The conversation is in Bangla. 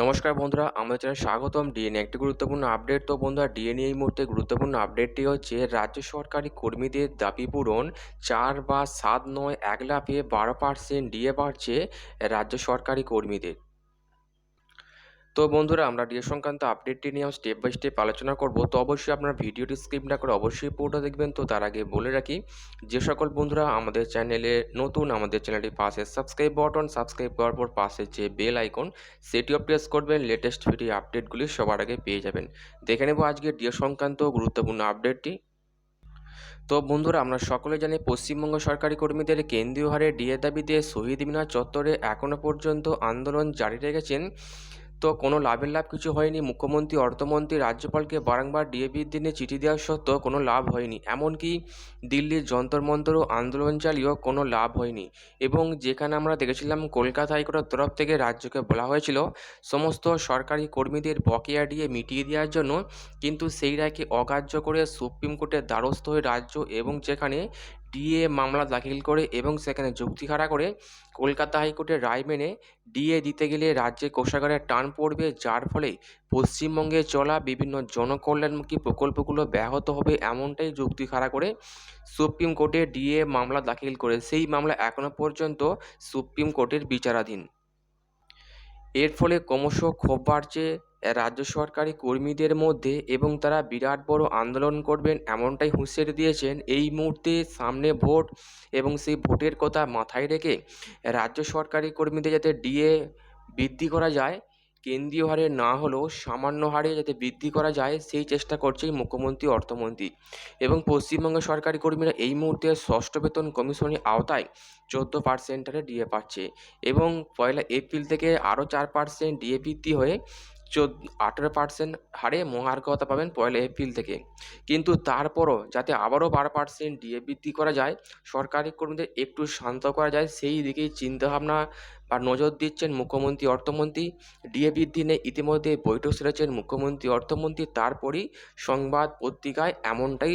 নমস্কার বন্ধুরা, আমাদের চ্যানেল স্বাগতম। ডিএনএ একটি গুরুত্বপূর্ণ আপডেট তো বন্ধুরা ডিএনএ এই মুহূর্তে গুরুত্বপূর্ণ আপডেটটি হচ্ছে, রাজ্য সরকারি কর্মীদের দাবি পূরণ চার বা সাত নয় এক লাফে বারো পার্সেন্ট ডিএ বাড়ছে রাজ্য সরকারি কর্মীদের। তো বন্ধুরা, আমরা ডিএ সংক্রান্ত আপডেটটি নিয়ে স্টেপ বাই স্টেপ আলোচনা করব। তো অবশ্যই আপনারা ভিডিওটি স্কিপ না করে অবশ্যই পুরোটা দেখবেন। তো তার আগে বলে রাখি, যে সকল বন্ধুরা আমাদের চ্যানেলে নতুন, আমাদের চ্যানেলটি পাশে সাবস্ক্রাইব বটন সাবস্ক্রাইব করার পর পাশে যে বেল আইকন সেটিও প্রেস করবেন। লেটেস্ট ভিডিও আপডেটগুলি সবার আগে পেয়ে যাবেন। দেখে নেব আজকে ডিএ সংক্রান্ত গুরুত্বপূর্ণ আপডেটটি তো বন্ধুরা, আমরা সকলে জানি পশ্চিমবঙ্গ সরকারি কর্মীদের কেন্দ্রীয় হারে ডিএ দাবিতে শহীদ মিনার চত্বরে এখনও পর্যন্ত আন্দোলন জারি রেখেছেন তো কোনো লাভের লাভ কিছু হয়নি। মুখ্যমন্ত্রী, অর্থমন্ত্রী, রাজ্যপালকে বারংবার ডিএ দিনে চিঠি দেওয়া সত্ত্বেও কোনো লাভ হয়নি। এমনকি দিল্লির যন্তর মন্তরও আন্দোলন চালিয়েও কোনো লাভ হয়নি। এবং যেখানে আমরা দেখেছিলাম কলকাতা হাইকোর্টের তরফ থেকে রাজ্যকে বলা হয়েছিল, সমস্ত সরকারি কর্মীদের বকেয়া দিয়ে মিটিয়ে দেওয়ার জন্য। কিন্তু সেই রায়কে অগ্রাহ্য করে সুপ্রিম কোর্টের দ্বারস্থ হয়ে রাজ্য এবং যেখানে ডিএ মামলা দাখিল করে এবং সেখানে যুক্তি খাড়া করে কলকাতা হাইকোর্টের রায় মেনে ডিএ দিতে গেলে রাজ্যে কোষাগারের টান পড়বে, যার ফলে পশ্চিমবঙ্গে চলা বিভিন্ন জনকল্যাণমুখী প্রকল্পগুলো ব্যাহত হবে এমনটাই যুক্তি খাড়া করে সুপ্রিম কোর্টে ডিএ মামলা দাখিল করে। সেই মামলা এখনও পর্যন্ত সুপ্রিম কোর্টের বিচারাধীন। এর ফলে ক্রমশ ক্ষোভ বাড়ছে রাজ্য সরকারি কর্মীদের মধ্যে এবং তারা বিরাট বড় আন্দোলন করবেন এমনটাই হুঁশিয়ারি দিয়েছেন এই মুহূর্তে সামনে ভোট এবং সেই ভোটের কথা মাথায় রেখে রাজ্য সরকারি কর্মীদের যাতে ডিএ বৃদ্ধি করা যায়, কেন্দ্রীয় হারে না হলেও সামান্য হারে যাতে বৃদ্ধি করা যায় সেই চেষ্টা করছে মুখ্যমন্ত্রী, অর্থমন্ত্রী এবং পশ্চিমবঙ্গ সরকারি কর্মীরা এই মুহূর্তে ষষ্ঠ বেতন কমিশনের আওতায় চোদ্দ পার্সেন্ট হারে ডিএ পাচ্ছে এবং পয়লা এপ্রিল থেকে আরও চার পার্সেন্ট ডিএ বৃদ্ধি হয়ে চোদ্দ, আঠেরো পার্সেন্ট হারে মহার্ঘতা পাবেন পয়লা এপ্রিল থেকে। কিন্তু তারপরও যাতে আবারও বারো পার্সেন্ট ডিএ বৃদ্ধি করা যায়, সরকারি কর্মীদের একটু শান্ত করা যায়, সেই দিকেই চিন্তাভাবনা বা নজর দিচ্ছেন মুখ্যমন্ত্রী, অর্থমন্ত্রী। ডিএ বৃদ্ধি নিয়ে ইতিমধ্যে বৈঠক সেরেছেন মুখ্যমন্ত্রী, অর্থমন্ত্রী। তারপরই সংবাদ পত্রিকায় এমনটাই